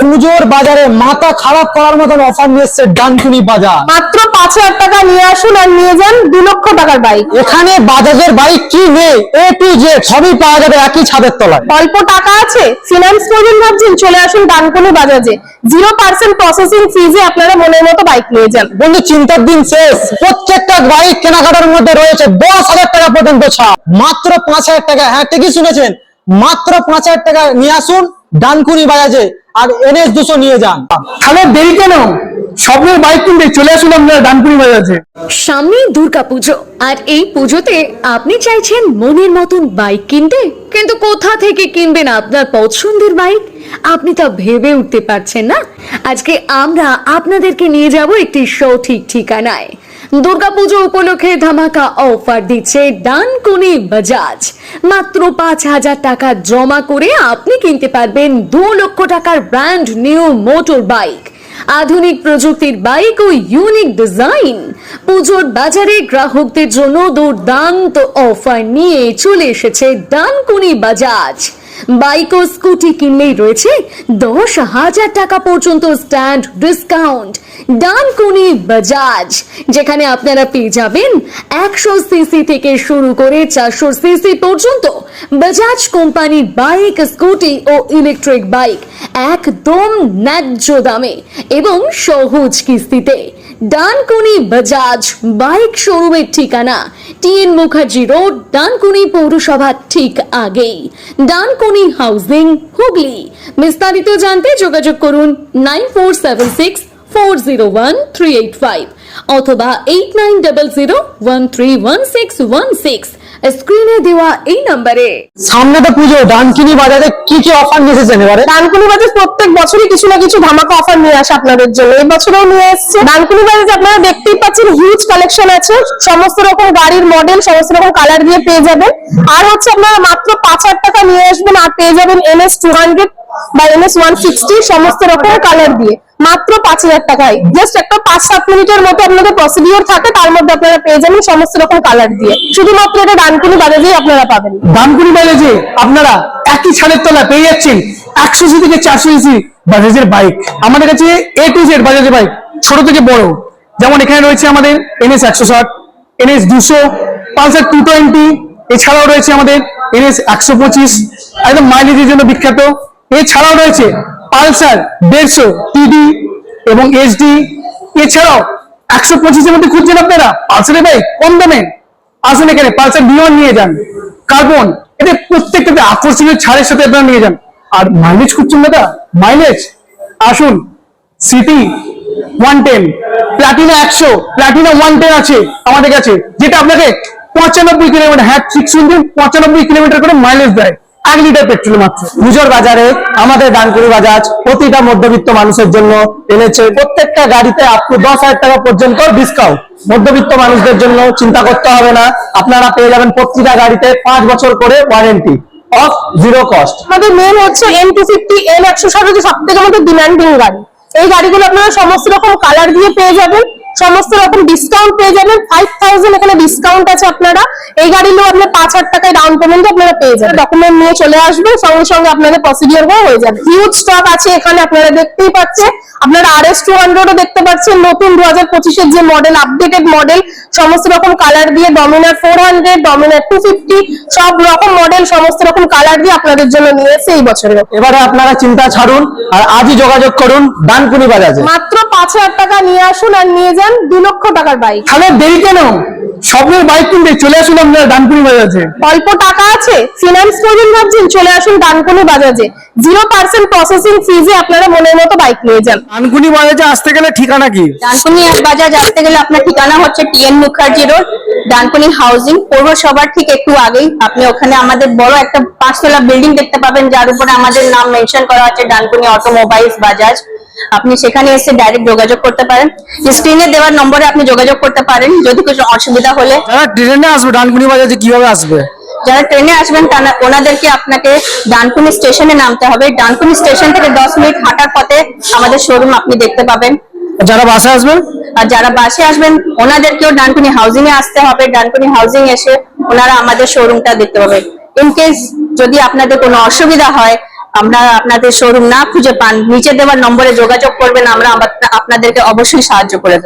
পুজোর বাজারে মাথা খারাপ করার মতন অফার নিয়ে এসছে ডানকুনি বাজার। মাত্র পাঁচ হাজার টাকা নিয়ে আসুন আর নিয়ে যান দু লক্ষ টাকার বাইক এখানে বাজাজের বাইক কি নেই এ টু জেড সবই পাওয়া যাবে একই ছাদের তলায়। অল্প টাকা আছে ফিনান্স করবেন ভাবছেন চলে আসুন ডানকুনি বাজাজে। জিরো পার্সেন্ট প্রসেসিং ফিজে আপনারা মনের মতো বাইক নিয়ে যান। বন্ধু চিন্তার দিন শেষ। প্রত্যেকটা বাইক কেনাকাটার মধ্যে রয়েছে দশ হাজার টাকা পর্যন্ত ছাড়। মাত্র পাঁচ হাজার টাকা হ্যাঁ ঠিকই শুনেছেন। মাত্র পাঁচ হাজার টাকা নিয়ে আসুন ডানকুনি বাজাজে আর এনএস দুশো নিয়ে যান। তাহলে দেরি কেন? স্বপ্নের বাইক কিনতে চলে আসুন আপনারা ডানপুরি বাজারে সামনেই দুর্গাপুজো আর এই পুজোতে আপনি চাইছেন মনের মতন বাইক কিনতে? কিন্তু কোথা থেকে কিনবেন আপনার পছন্দের বাইক? আপনি তা ভেবে উঠতে পারছেন না? আজকে আমরা আপনাদেরকে নিয়ে যাব একটি সঠিক ঠিকানায়। দুর্গাপুজো উপলক্ষে ধামাকা অফার দিচ্ছে ডানকুনি বাজাজ। মাত্র পাঁচ হাজার টাকা জমা করে আপনি কিনতে পারবেন দু লক্ষ টাকার ব্র্যান্ড নিউ মোটর বাইক। আধুনিক প্রযুক্তির বাইক ও ইউনিক ডিজাইন। পুজোর বাজারে গ্রাহকদের জন্য দুর্দান্ত অফার নিয়ে চলে এসেছে ডানকুনি বাজাজ। বাইক ও স্কুটি কিনলেই রয়েছে দশ হাজার টাকা পর্যন্ত স্ট্যান্ড ডিসকাউন্ট ডানকুনি বাজাজ, যেখানে আপনারা পেয়ে যাবেন একশো সিসি থেকে শুরু করে চারশো সিসি পর্যন্ত বাজাজ কোম্পানির বাইক, স্কুটি ও ইলেকট্রিক বাইক একদম ন্যায্য দামে এবং সহজ কিস্তিতে। ডানকুনি বাজাজ বাইক শোরুমের ঠিকানা টিএন মুখার্জি রোড, ডানকুনি পৌরসভার ঠিক আগেই। ডানকুনি হাউজিং হুগলি। বিস্তারিত জানতে যোগাযোগ করুন nine four seven six four zero one three eight five অথবা eight nine double zero one three one six one six. স্ক্রিনে দেওয়া এই নাম্বারে। সামনে তো পুজো ডানকিনি বাজারে কি কি অফার নিয়ে এসেছেন এবারে? ডানকুনি বাজার প্রত্যেক বছরই কিছু না কিছু ধামাকা অফার নিয়ে আসে আপনাদের জন্য। এই বছরও নিয়ে এসেছে। ডানকুনি বাজারে আপনারা দেখতেই পাচ্ছেন হিউজ কালেকশন আছে। সমস্ত রকম গাড়ির মডেল সমস্ত রকম কালার দিয়ে পেয়ে যাবেন। আর হচ্ছে আপনারা মাত্র পাঁচ হাজার টাকা নিয়ে আসবেন আর পেয়ে যাবেন এনএস টু হান্ড্রেড বা এনএস ওয়ান সিক্সটি সমস্ত রকম কালার দিয়ে। মাত্র পাঁচ হাজার টাকায়। জাস্ট একটা পাঁচ সাত মিনিটের মতো আপনাদের প্রসিডিওর থাকে, তার মধ্যে আপনারা পেয়ে যাবেন সমস্ত রকম কালার দিয়ে। শুধুমাত্র এটা ডানকুনি বাজাজেই আপনারা পাবেন। ডানপুরি বাজারে আপনারা একই ছাদের তলায় পেয়ে যাচ্ছেন একশো সি থেকে চারশো সি বাজাজের বাইক আমাদের কাছে এ টু জেড বাজাজের বাইক ছোট থেকে বড়। যেমন এখানে রয়েছে আমাদের এনএস একশো ষাট এনএস দুশো, পালসার টু টোয়েন্টি এছাড়াও রয়েছে আমাদের এনএস একশো পঁচিশ, একদম মাইলেজের জন্য বিখ্যাত। এছাড়াও রয়েছে পালসার, দেড়শো, টিডি এবং এইচডি। এছাড়াও একশো পঁচিশের মধ্যে খুঁজছেন আপনারা? পালসারের বাইক কম দামে। আসুন এখানে, পালসার বিয়ন নিয়ে যান। কার্বন এদের প্রত্যেকটাতে আকর্ষণীয় ছাড়ের সাথে আপনারা নিয়ে যান। আর মাইলেজ খুঁজছেন দাদা? মাইলেজ আসুন সিটি ওয়ান টেন প্লাটিনা একশো প্লাটিনা ওয়ান টেন আছে আমাদের কাছে, যেটা আপনাকে পঁচানব্বই কিলোমিটার হ্যাঁ ঠিক শুনছেন, পঁচানব্বই কিলোমিটার করে মাইলেজ দেয়। এক লিটার পেট্রোল মাত্র। পুজোর বাজারে আমাদের ডানকুনি বাজাজ প্রতিটা মধ্যবিত্ত মানুষের জন্য এনেছে প্রত্যেকটা গাড়িতে আপ টু দশ হাজার টাকা পর্যন্ত ডিসকাউন্ট মধ্যবিত্ত মানুষদের জন্য চিন্তা করতে হবে না। আপনারা পেয়ে যাবেন প্রতিটা গাড়িতে পাঁচ বছর করে ওয়ারেন্টি অফ জিরো কস্ট আমাদের মেন হচ্ছে এম টু ফিফটি এম একশো ষাট হচ্ছে সব থেকে আমাদের ডিমান্ডিং গাড়ি। এই গাড়িগুলো আপনারা সমস্ত রকম কালার দিয়ে পেয়ে যাবেন। সমস্ত রকম ডিসকাউন্ট পেয়ে যাবেন। ফাইভ থাউজেন্ড এখানে ডিসকাউন্ট আছে আপনারা। এই গাড়িগুলো আপনার পাঁচ হাজার টাকায় ডাউন পেমেন্ট আপনারা পেয়ে যাবেন। ডকুমেন্ট নিয়ে চলে আসবেন সঙ্গে সঙ্গে আপনাদের প্রসিডিওর হয়ে যাবে। হিউজ স্টক আছে এখানে আপনারা দেখতেই পাচ্ছেন। আপনারা আর এস টু হান্ড্রেডও দেখতে পাচ্ছেন। নতুন দু হাজার পঁচিশের যে মডেল আপডেটেড মডেল সমস্ত রকম কালার দিয়ে Dominar four hundred Dominar two fifty সব রকম মডেল সমস্ত রকম কালার দিয়ে আপনাদের জন্য নিয়ে এসে এই বছরের এবারে আপনারা চিন্তা ছাড়ুন আর আজই যোগাযোগ করুন ডানকুনি বাজাজে। মাত্র পাঁচ হাজার টাকা নিয়ে আসুন আর নিয়ে যান। দু লক্ষ টাকার বাইক তাহলে দেরি কেন? স্বপ্নের বাইক কিনতে চলে আসুন আপনারা ডানপুরি বাজারে অল্প টাকা আছে? ফিনান্স করবেন ভাবছেন চলে আসুন ডানকুনি বাজাজে। জিরো পার্সেন্ট প্রসেসিং ফিজে আপনারা মনের মতো বাইক নিয়ে যান। ডানকুনি বাজারে আসতে গেলে ঠিকানা কি? ডানকুনি বাজার আসতে গেলে আপনার ঠিকানা হচ্ছে TN Mukherjee road Dankuni housing পৌরসভার ঠিক একটু আগেই আপনি ওখানে আমাদের বড় একটা পাঁচতলা বিল্ডিং দেখতে পাবেন যার উপরে আমাদের নাম মেনশন করা আছে ডানকুনি অটোমোবাইলস বাজাজ। আপনি সেখানে এসে ডাইরেক্ট যোগাযোগ করতে পারেন। স্ক্রিনে দেওয়ার নম্বরে আপনি যোগাযোগ করতে পারেন যদি কিছু অসুবিধা হলে। যারা ট্রেনে আসবে ডানকুনি বাজারে কীভাবে আসবে? যারা ট্রেনে আসবেন তারা ওনাদেরকে আপনাকে ডানকুনি স্টেশনে নামতে হবে। ডানকুনি স্টেশন থেকে দশ মিনিট হাঁটার পথে আমাদের শোরুম আপনি দেখতে পাবেন। যারা বাসে আসবেন? আর যারা বাসে আসবেন ওনাদেরকেও ডানকুনি হাউজিং এ আসতে হবে। ডানকুনি হাউজিং এসে ওনারা আমাদের শোরুমটা দেখতে পাবেন। ইন কেস যদি আপনাদের কোনো অসুবিধা হয় আমরা আপনাদের শোরুম না খুঁজে পান, নিচে দেওয়ার নম্বরে যোগাযোগ করবেন, আমরা আপনাদেরকে অবশ্যই সাহায্য করে দেবো।